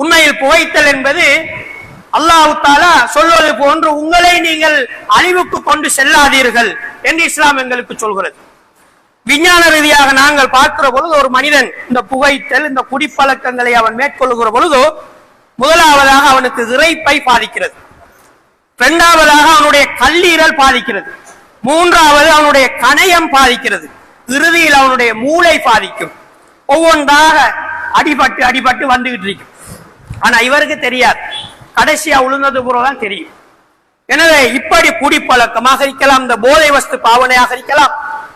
உண்மையில் புகைத்தல் என்பது அல்லாஹு தாலா சொல்வது போன்று உங்களை நீங்கள் அழிவுக்கு கொண்டு செல்லாதீர்கள் என்று இஸ்லாம் எங்களுக்கு சொல்கிறது. விஞ்ஞான ரீதியாக நாங்கள் பார்க்கிற பொழுது ஒரு மனிதன் இந்த புகைத்தல் இந்த குடிப்பழக்கங்களை அவன் மேற்கொள்கிற பொழுது முதலாவதாக அவனுக்கு இறைப்பை பாதிக்கிறது. இரண்டாவதாக அவனுடைய கல்லீரல் பாதிக்கிறது. மூன்றாவது அவனுடைய கணையம் பாதிக்கிறது. இறுதியில் அவனுடைய மூளை பாதிக்கும். ஒவ்வொன்றாக அடிபட்டு அடிபட்டு வந்துகிட்டு இருக்கும். ஆனா இவருக்கு தெரியாது. கடைசியா உளுந்தது தான் தெரியும். எனவே இப்படி குடிப்பழக்கமாக இருக்கலாம் இந்த போதை வஸ்து பாவனையாக இருக்கலாம்.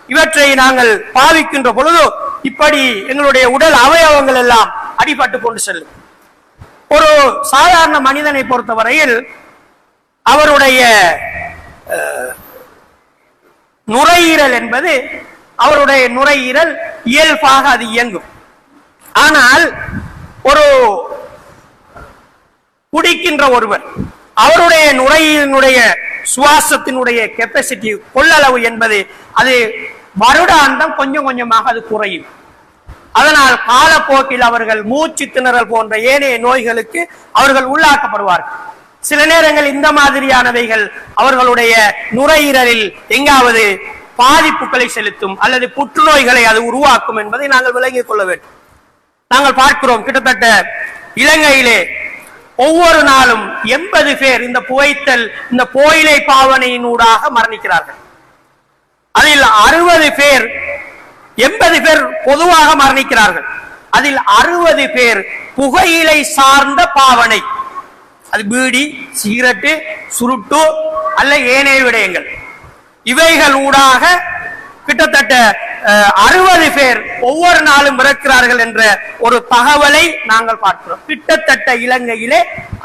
இவற்றை நாங்கள் பாவிக்கின்ற பொழுது இப்படி எங்களுடைய உடல் அவயவங்கள் எல்லாம் அடிபட்டு கொண்டு செல்லும். ஒரு சாதாரண மனிதனை பொறுத்தவரையில் அவருடைய அஹ், நுரையீரல் என்பது அவருடைய நுரையீரல் இயல்பாக அது இயங்கும். ஆனால் ஒரு குடிக்கின்ற ஒருவர் அவருடைய நுரையினுடைய சுவாசத்தினுடைய கெப்பாசிட்டி கொள்ளளவு என்பது அது வருடாந்தம் கொஞ்சம் கொஞ்சமாக அது குறையும். அதனால் காலப்போக்கில் அவர்கள் மூச்சு திணறல் போன்ற ஏனைய நோய்களுக்கு அவர்கள் உள்ளாக்கப்படுவார்கள். சில நேரங்கள் இந்த மாதிரியானவைகள் அவர்களுடைய நுரையீரலில் எங்காவது பாதிப்புகளை செலுத்தும் அல்லது புற்றுநோய்களை அது உருவாக்கும் என்பதை நாங்கள் விளங்கிக் கொள்ள வேண்டும். நாங்கள் பார்க்கிறோம் கிட்டத்தட்ட இலங்கையிலே ஒவ்வொரு நாளும் எண்பது பேர் இந்த புகைத்தல் இந்த போயிலை பாவனையினூடாக மரணிக்கிறார்கள். அதில் அறுபது பேர் எண்பது பேர் பொதுவாக மரணிக்கிறார்கள். அதில் அறுபது பேர் புகையிலை சார்ந்த பாவனை. அது பீடி சிகரெட்டு சுருட்டு அல்ல ஏனைய விடயங்கள். இவைகள் ஊடாக கிட்டத்தட்ட அறுபது பேர் ஒவ்வொரு நாளும் இறக்கிறார்கள் என்ற ஒரு தகவலை நாங்கள் பார்க்கிறோம். கிட்டத்தட்ட இலங்கையிலே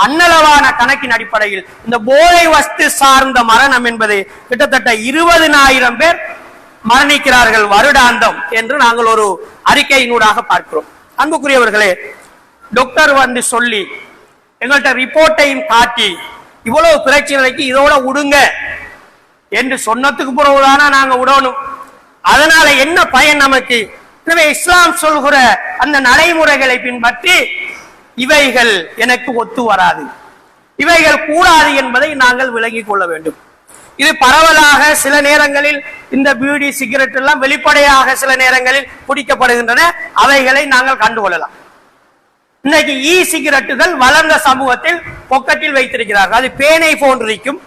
அன்னளவான கணக்கின் அடிப்படையில் இந்த போதை வஸ்து சார்ந்த மரணம் என்பது கிட்டத்தட்ட இருபதினாயிரம் பேர் மரணிக்கிறார்கள் வருடாந்தம் என்று நாங்கள் ஒரு அறிக்கையினூடாக பார்க்கிறோம். அன்புக்குரியவர்களே டாக்டர் வந்து சொல்லி எங்கள்கிட்ட ரிப்போர்ட்டையும் காட்டி இவ்வளவு பிரச்சனைக்கு இதோட விடுங்க என்று சொன்னதுக்கு பிறகுதானா நாங்க விடணும் அதனால என்ன பயன் நமக்கு? எனவே இஸ்லாம் சொல்கிற அந்த நடைமுறைகளை பின்பற்றி இவைகள் எனக்கு ஒத்து வராது. இவைகள் கூடாது என்பதை நாங்கள் விளங்கிக் கொள்ள வேண்டும். இது பரவலாக சில நேரங்களில் இந்த பீடி சிகரெட் எல்லாம் வெளிப்படையாக சில நேரங்களில் குடிக்கப்படுகின்றன அவைகளை நாங்கள் கண்டுகொள்ளலாம். இன்னைக்கு இ சிகரெட்டுகள் வளர்ந்த சமூகத்தில் பொக்கத்தில் வைத்திருக்கிறார்கள். அது பேனை போன்றிருக்கும்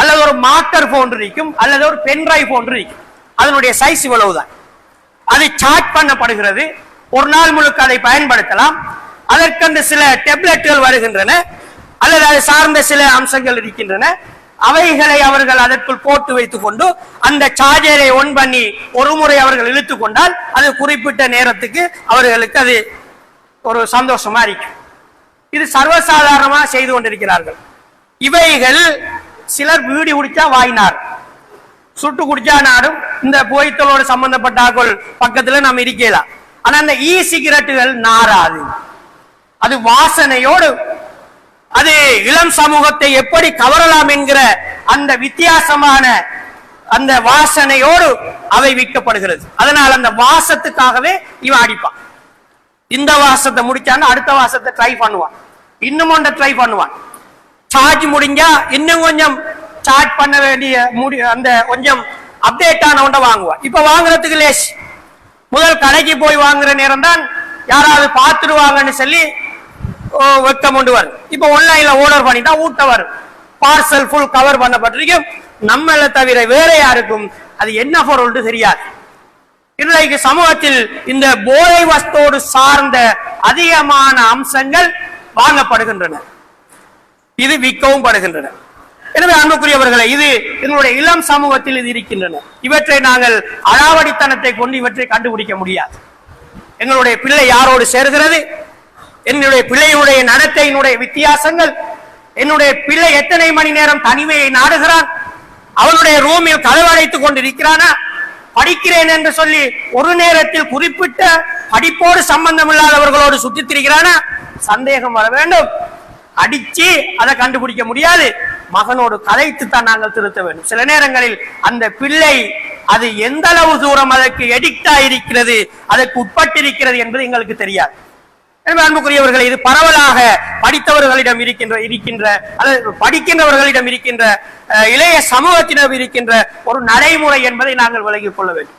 அல்லது ஒரு மார்க்கர் போன்றிருக்கும் அல்லது ஒரு பென்ட்ரைவ் போன்றிருக்கும். அதனுடைய சைஸ் இவ்வளவுதான். அது சார்ஜ் பண்ணப்படுகிறது. ஒரு நாள் முழுக்க அதை பயன்படுத்தலாம். அதற்கென்று சில டெப்லெட்டுகள் வருகின்றன. அல்லது அது சார்ந்த சில அம்சங்கள் இருக்கின்றன. அவைகளை அவர்கள் அதற்குள் போட்டு வைத்துக் கொண்டு அந்த சார்ஜரை ஒன் பண்ணி ஒரு முறை அவர்கள் இழுத்து கொண்டால் அது குறிப்பிட்ட நேரத்துக்கு அவர்களுக்கு அது ஒரு சந்தோஷமா இருக்கும். இது சர்வசாதாரணமாக செய்து கொண்டிருக்கிறார்கள். இவைகள் சிலர் வீடி குடிச்சா வாயினார். சுட்டு குடிச்சா நாடும் இந்த புகைத்தலோடு சம்பந்தப்பட்ட ஆக்கள் பக்கத்துல நம்ம இருக்கலாம். ஆனா அந்த இ சிகரெட்டுகள் நாராது அது வாசனையோடு அது இளம் சமூகத்தை எப்படி கவரலாம் என்கிற அந்த வித்தியாசமான அந்த வாசனையோடு அவை விற்கப்படுகிறது. அதனால் அந்த வாசத்துக்காகவே இவன் அடிப்பான் இந்த வாசத்தை முடிச்சான்னு அடுத்த வாசத்தை ட்ரை பண்ணுவான். இன்னும் ஒன்றை ட்ரை பண்ணுவான். சார்ஜ் முடிஞ்சா இன்னும் கொஞ்சம் ஸ்டார்ட் பண்ண வேண்டிய முடி அந்த கொஞ்சம் அப்டேட் ஆன வாங்குவான் இப்ப வாங்குறதுக்கு லேஸ் முதல் கடைக்கு போய் வாங்குற நேரம் தான் யாராவது பார்த்துருவாங்கன்னு சொல்லி வெக்கம் கொண்டு வரும். இப்ப ஆன்லைன்ல ஆர்டர் பண்ணிட்டா ஊட்ட வரும். பார்சல் ஃபுல் கவர் பண்ணப்பட்டிருக்கும் நம்மள தவிர வேற யாருக்கும் அது என்ன பொருள்னு தெரியாது. இன்றைக்கு சமூகத்தில் இந்த போதை வஸ்தோடு சார்ந்த அதிகமான அம்சங்கள் வாங்கப்படுகின்றன. இது விற்கவும் படுகின்றன. எனவே அன்புக்குரியவர்களை இது எங்களுடைய இளம் சமூகத்தில் இது இருக்கின்றன. இவற்றை நாங்கள் அழாவடித்தனத்தை கொண்டு இவற்றை கண்டுபிடிக்க முடியாது. எங்களுடைய பிள்ளை யாரோடு சேர்கிறது? என்னுடைய பிள்ளையினுடைய நடத்தையினுடைய வித்தியாசங்கள்? என்னுடைய பிள்ளை எத்தனை மணி நேரம் தனிமையை நாடுகிறான்? அவனுடைய ரூமில் கதவடைத்துக் கொண்டிருக்கிறானா? படிக்கிறேன் என்று சொல்லி ஒரு நேரத்தில் குறிப்பிட்ட படிப்போடு சம்பந்தம் இல்லாதவர்களோடு சுற்றித் திரிகிறானா சந்தேகம் வர வேண்டும். அடிச்சு அதை கண்டுபிடிக்க முடியாது. மகனோடு கதைத்துத்தான் நாங்கள் திருத்த வேண்டும். சில நேரங்களில் அந்த பிள்ளை அது எந்த அளவு தூரம் அதற்கு எடிக்ட் இருக்கிறது அதற்கு உட்பட்டிருக்கிறது என்பது எங்களுக்கு தெரியாது. எனவே இது பரவலாக படித்தவர்களிடம் இருக்கின்ற இருக்கின்ற அல்லது படிக்கின்றவர்களிடம் இருக்கின்ற இளைய சமூகத்தினர் இருக்கின்ற ஒரு நடைமுறை என்பதை நாங்கள் விலகிக் கொள்ள வேண்டும்.